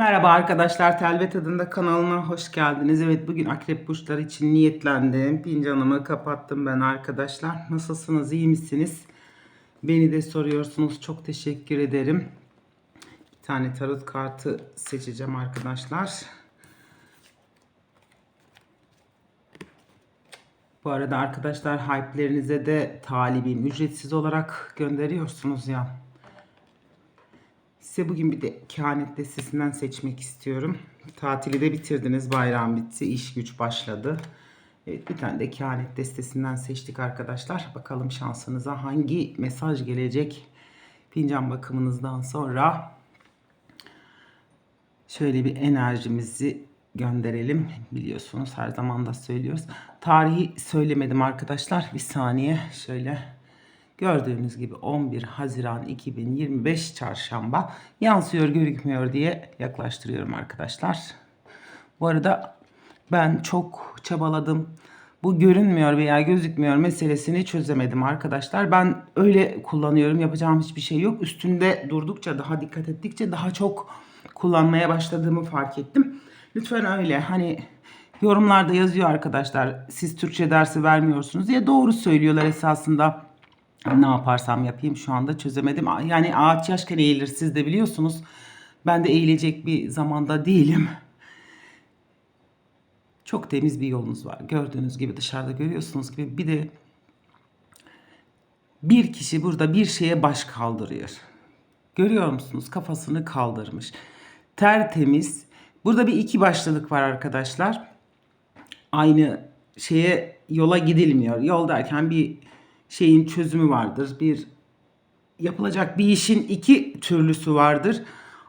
Merhaba arkadaşlar, Telvet adında kanalıma hoş geldiniz. Evet bugün akrep burçları için niyetlendim. Fincanımı kapattım ben arkadaşlar. Nasılsınız, iyi misiniz? Beni de soruyorsunuz. Çok teşekkür ederim. Bir tane tarot kartı seçeceğim arkadaşlar. Bu arada arkadaşlar hype'lerinize de talibim. Ücretsiz olarak gönderiyorsunuz ya. Size bugün bir de kehanet listesinden seçmek istiyorum. Tatili de bitirdiniz. Bayram bitti. iş güç başladı. Evet bir tane de kehanet listesinden seçtik arkadaşlar. Bakalım şansınıza hangi mesaj gelecek fincan bakımınızdan sonra. Şöyle bir enerjimizi gönderelim. Biliyorsunuz her zaman da söylüyoruz. Tarihi söylemedim arkadaşlar. Bir saniye şöyle Gördüğünüz gibi 11 Haziran 2025 çarşamba yansıyor gözükmüyor diye yaklaştırıyorum arkadaşlar. Bu arada ben çok çabaladım. Bu görünmüyor veya gözükmüyor meselesini çözemedim arkadaşlar. Ben öyle kullanıyorum. Yapacağım hiçbir şey yok. Üstünde durdukça daha dikkat ettikçe daha çok kullanmaya başladığımı fark ettim. Lütfen öyle hani yorumlarda yazıyor arkadaşlar. Siz Türkçe dersi vermiyorsunuz diye doğru söylüyorlar esasında ne yaparsam yapayım şu anda çözemedim. Yani ağaç yaşken eğilir siz de biliyorsunuz. Ben de eğilecek bir zamanda değilim. Çok temiz bir yolunuz var. Gördüğünüz gibi dışarıda görüyorsunuz gibi bir de bir kişi burada bir şeye baş kaldırıyor. Görüyor musunuz? Kafasını kaldırmış. Tertemiz. Burada bir iki başlılık var arkadaşlar. Aynı şeye yola gidilmiyor. Yol derken bir şeyin çözümü vardır. Bir yapılacak bir işin iki türlüsü vardır.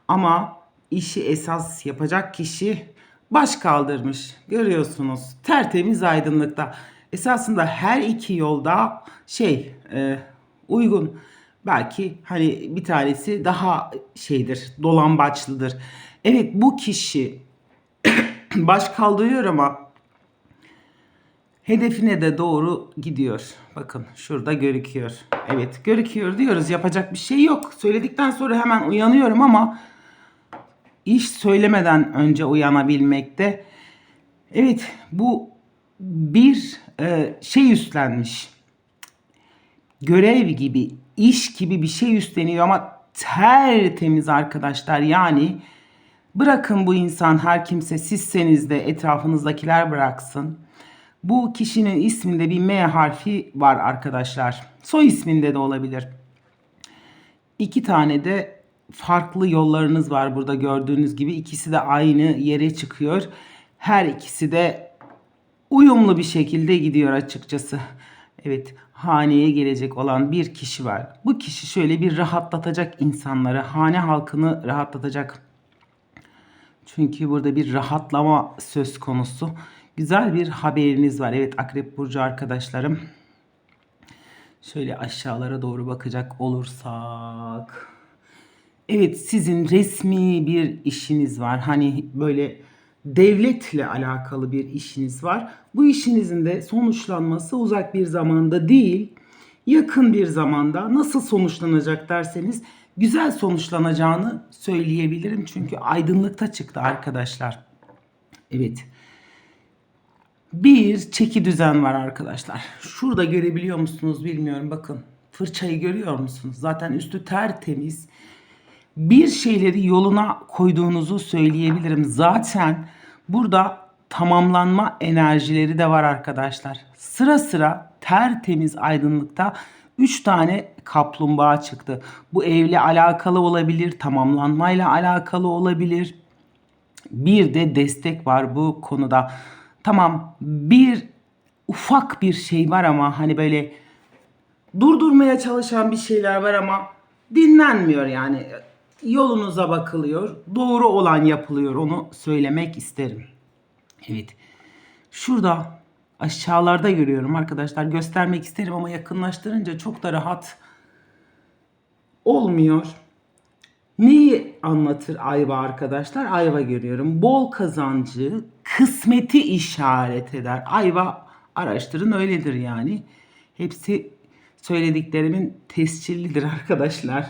Ama işi esas yapacak kişi baş kaldırmış. Görüyorsunuz. Tertemiz aydınlıkta. Esasında her iki yolda şey e, uygun. Belki hani bir tanesi daha şeydir, dolambaçlıdır. Evet bu kişi baş kaldırıyor ama hedefine de doğru gidiyor. Bakın şurada görüküyor. Evet görüküyor diyoruz. Yapacak bir şey yok. Söyledikten sonra hemen uyanıyorum ama iş söylemeden önce uyanabilmekte. Evet bu bir e, şey üstlenmiş. Görev gibi, iş gibi bir şey üstleniyor ama tertemiz arkadaşlar. Yani bırakın bu insan her kimse sizseniz de etrafınızdakiler bıraksın. Bu kişinin isminde bir M harfi var arkadaşlar. Soy isminde de olabilir. İki tane de farklı yollarınız var burada gördüğünüz gibi. İkisi de aynı yere çıkıyor. Her ikisi de uyumlu bir şekilde gidiyor açıkçası. Evet, haneye gelecek olan bir kişi var. Bu kişi şöyle bir rahatlatacak insanları, hane halkını rahatlatacak. Çünkü burada bir rahatlama söz konusu. Güzel bir haberiniz var. Evet Akrep Burcu arkadaşlarım. Şöyle aşağılara doğru bakacak olursak. Evet sizin resmi bir işiniz var. Hani böyle devletle alakalı bir işiniz var. Bu işinizin de sonuçlanması uzak bir zamanda değil, yakın bir zamanda nasıl sonuçlanacak derseniz güzel sonuçlanacağını söyleyebilirim. Çünkü aydınlıkta çıktı arkadaşlar. Evet bir çeki düzen var arkadaşlar. Şurada görebiliyor musunuz bilmiyorum bakın. Fırçayı görüyor musunuz? Zaten üstü tertemiz. Bir şeyleri yoluna koyduğunuzu söyleyebilirim. Zaten burada tamamlanma enerjileri de var arkadaşlar. Sıra sıra tertemiz aydınlıkta 3 tane kaplumbağa çıktı. Bu evle alakalı olabilir, tamamlanmayla alakalı olabilir. Bir de destek var bu konuda. Tamam bir ufak bir şey var ama hani böyle durdurmaya çalışan bir şeyler var ama dinlenmiyor yani. Yolunuza bakılıyor. Doğru olan yapılıyor. Onu söylemek isterim. Evet. Şurada aşağılarda görüyorum arkadaşlar. Göstermek isterim ama yakınlaştırınca çok da rahat olmuyor. Neyi anlatır ayva arkadaşlar? Ayva görüyorum. Bol kazancı, kısmeti işaret eder. Ayva araştırın öyledir yani. Hepsi söylediklerimin tescillidir arkadaşlar.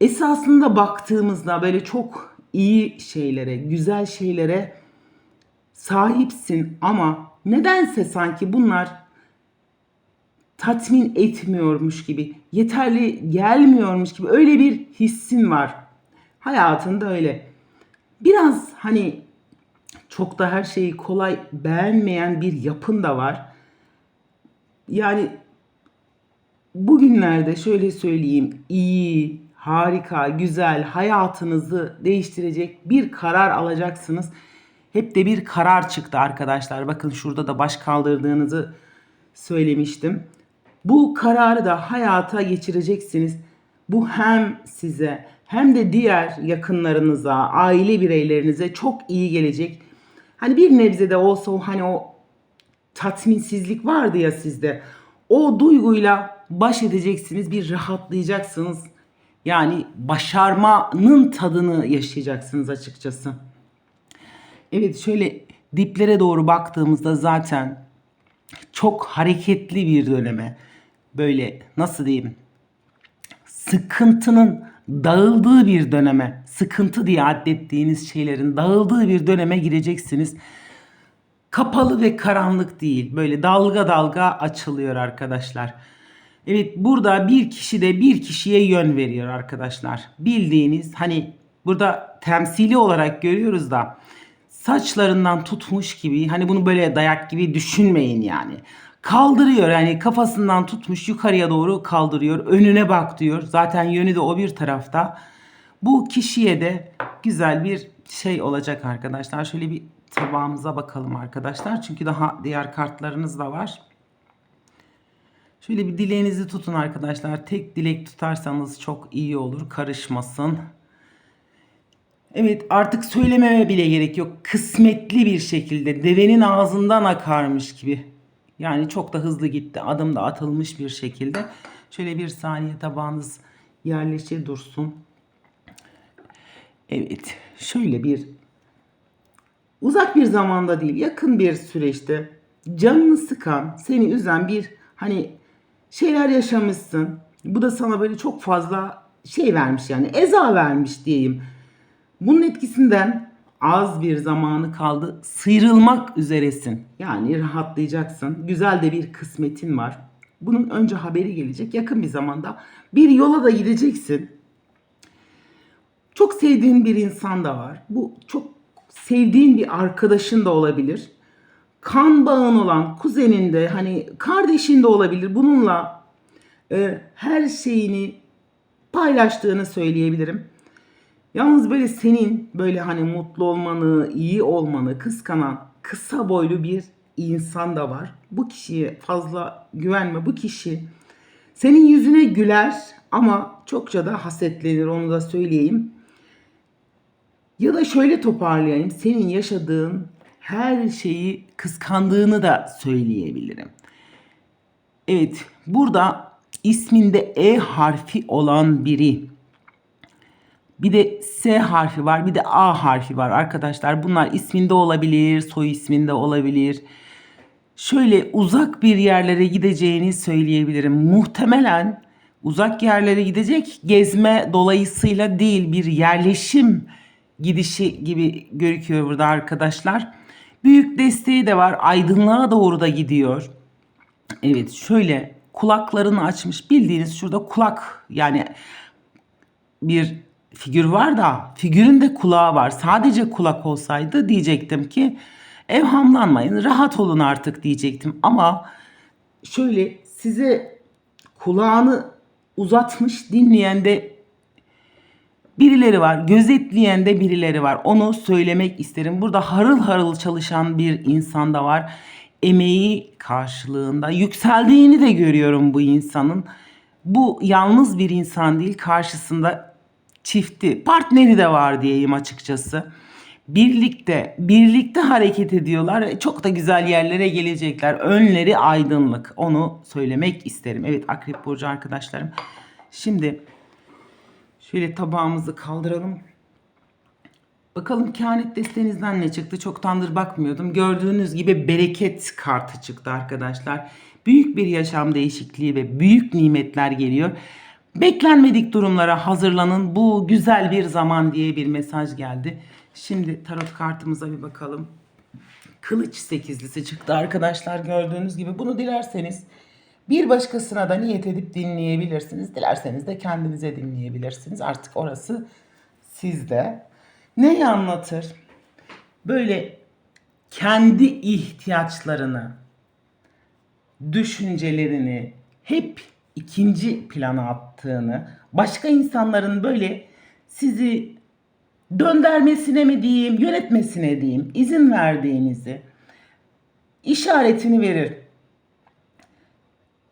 Esasında baktığımızda böyle çok iyi şeylere, güzel şeylere sahipsin ama nedense sanki bunlar tatmin etmiyormuş gibi, yeterli gelmiyormuş gibi öyle bir hissin var. Hayatında öyle. Biraz hani çok da her şeyi kolay beğenmeyen bir yapın da var. Yani bugünlerde şöyle söyleyeyim iyi, harika, güzel hayatınızı değiştirecek bir karar alacaksınız. Hep de bir karar çıktı arkadaşlar. Bakın şurada da baş kaldırdığınızı söylemiştim. Bu kararı da hayata geçireceksiniz. Bu hem size hem de diğer yakınlarınıza, aile bireylerinize çok iyi gelecek. Hani bir nebze de olsa o hani o tatminsizlik vardı ya sizde. O duyguyla baş edeceksiniz, bir rahatlayacaksınız. Yani başarmanın tadını yaşayacaksınız açıkçası. Evet şöyle diplere doğru baktığımızda zaten çok hareketli bir döneme böyle nasıl diyeyim sıkıntının dağıldığı bir döneme sıkıntı diye addettiğiniz şeylerin dağıldığı bir döneme gireceksiniz. Kapalı ve karanlık değil böyle dalga dalga açılıyor arkadaşlar. Evet burada bir kişi de bir kişiye yön veriyor arkadaşlar. Bildiğiniz hani burada temsili olarak görüyoruz da saçlarından tutmuş gibi hani bunu böyle dayak gibi düşünmeyin yani. Kaldırıyor yani kafasından tutmuş yukarıya doğru kaldırıyor. Önüne bak diyor. Zaten yönü de o bir tarafta. Bu kişiye de güzel bir şey olacak arkadaşlar. Şöyle bir tabağımıza bakalım arkadaşlar. Çünkü daha diğer kartlarınız da var. Şöyle bir dileğinizi tutun arkadaşlar. Tek dilek tutarsanız çok iyi olur. Karışmasın. Evet artık söylememe bile gerek yok. Kısmetli bir şekilde devenin ağzından akarmış gibi. Yani çok da hızlı gitti. Adım da atılmış bir şekilde. Şöyle bir saniye tabağınız yerleşir dursun. Evet şöyle bir uzak bir zamanda değil yakın bir süreçte canını sıkan seni üzen bir hani şeyler yaşamışsın. Bu da sana böyle çok fazla şey vermiş yani eza vermiş diyeyim. Bunun etkisinden az bir zamanı kaldı. Sıyrılmak üzeresin. Yani rahatlayacaksın. Güzel de bir kısmetin var. Bunun önce haberi gelecek yakın bir zamanda. Bir yola da gideceksin. Çok sevdiğin bir insan da var. Bu çok sevdiğin bir arkadaşın da olabilir. Kan bağın olan kuzenin de hani kardeşin de olabilir. Bununla e, her şeyini paylaştığını söyleyebilirim. Yalnız böyle senin böyle hani mutlu olmanı, iyi olmanı kıskanan kısa boylu bir insan da var. Bu kişiye fazla güvenme. Bu kişi senin yüzüne güler ama çokça da hasetlenir onu da söyleyeyim. Ya da şöyle toparlayayım. Senin yaşadığın her şeyi kıskandığını da söyleyebilirim. Evet, burada isminde E harfi olan biri bir de S harfi var, bir de A harfi var arkadaşlar. Bunlar isminde olabilir, soy isminde olabilir. Şöyle uzak bir yerlere gideceğini söyleyebilirim. Muhtemelen uzak yerlere gidecek gezme dolayısıyla değil bir yerleşim gidişi gibi gözüküyor burada arkadaşlar. Büyük desteği de var. Aydınlığa doğru da gidiyor. Evet şöyle kulaklarını açmış. Bildiğiniz şurada kulak yani bir figür var da figürün de kulağı var. Sadece kulak olsaydı diyecektim ki evhamlanmayın rahat olun artık diyecektim. Ama şöyle size kulağını uzatmış dinleyen de birileri var. Gözetleyen de birileri var. Onu söylemek isterim. Burada harıl harıl çalışan bir insan da var. Emeği karşılığında yükseldiğini de görüyorum bu insanın. Bu yalnız bir insan değil. Karşısında çifti, partneri de var diyeyim açıkçası. Birlikte, birlikte hareket ediyorlar. Çok da güzel yerlere gelecekler. Önleri aydınlık. Onu söylemek isterim. Evet Akrep Burcu arkadaşlarım. Şimdi şöyle tabağımızı kaldıralım. Bakalım kehanet destenizden ne çıktı? Çoktandır bakmıyordum. Gördüğünüz gibi bereket kartı çıktı arkadaşlar. Büyük bir yaşam değişikliği ve büyük nimetler geliyor. Beklenmedik durumlara hazırlanın. Bu güzel bir zaman diye bir mesaj geldi. Şimdi tarot kartımıza bir bakalım. Kılıç sekizlisi çıktı arkadaşlar gördüğünüz gibi. Bunu dilerseniz bir başkasına da niyet edip dinleyebilirsiniz. Dilerseniz de kendinize dinleyebilirsiniz. Artık orası sizde. Neyi anlatır? Böyle kendi ihtiyaçlarını, düşüncelerini hep ikinci plana attığını, başka insanların böyle sizi döndermesine mi diyeyim, yönetmesine diyeyim, izin verdiğinizi işaretini verir.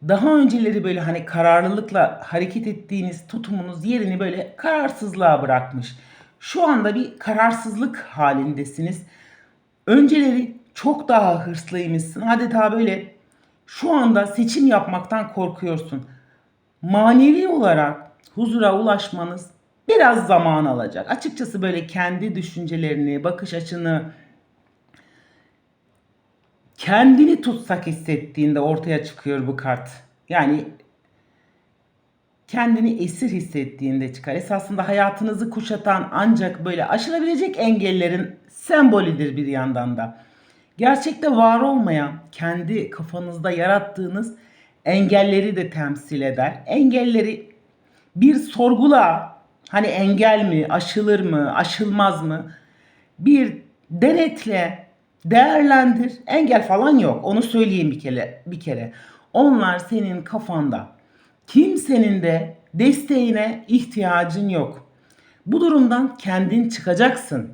Daha önceleri böyle hani kararlılıkla hareket ettiğiniz tutumunuz yerini böyle kararsızlığa bırakmış. Şu anda bir kararsızlık halindesiniz. Önceleri çok daha hırslıymışsın. Adeta böyle şu anda seçim yapmaktan korkuyorsun. Manevi olarak huzura ulaşmanız biraz zaman alacak. Açıkçası böyle kendi düşüncelerini, bakış açını kendini tutsak hissettiğinde ortaya çıkıyor bu kart. Yani kendini esir hissettiğinde çıkar. Esasında hayatınızı kuşatan ancak böyle aşılabilecek engellerin sembolüdür bir yandan da. Gerçekte var olmayan, kendi kafanızda yarattığınız engelleri de temsil eder. Engelleri bir sorgula. Hani engel mi, aşılır mı, aşılmaz mı? Bir denetle, değerlendir. Engel falan yok. Onu söyleyeyim bir kere. Bir kere. Onlar senin kafanda. Kimsenin de desteğine ihtiyacın yok. Bu durumdan kendin çıkacaksın.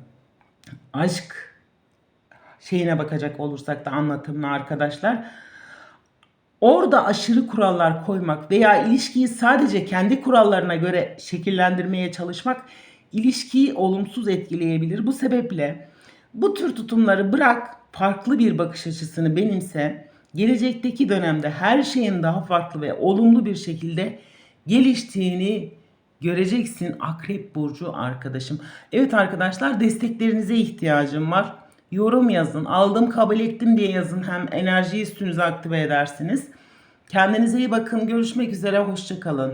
Aşk şeyine bakacak olursak da anlatımına arkadaşlar. Orada aşırı kurallar koymak veya ilişkiyi sadece kendi kurallarına göre şekillendirmeye çalışmak ilişkiyi olumsuz etkileyebilir. Bu sebeple bu tür tutumları bırak, farklı bir bakış açısını benimse. Gelecekteki dönemde her şeyin daha farklı ve olumlu bir şekilde geliştiğini göreceksin Akrep Burcu arkadaşım. Evet arkadaşlar desteklerinize ihtiyacım var. Yorum yazın. Aldım kabul ettim diye yazın. Hem enerjiyi üstünüze aktive edersiniz. Kendinize iyi bakın. Görüşmek üzere. Hoşçakalın.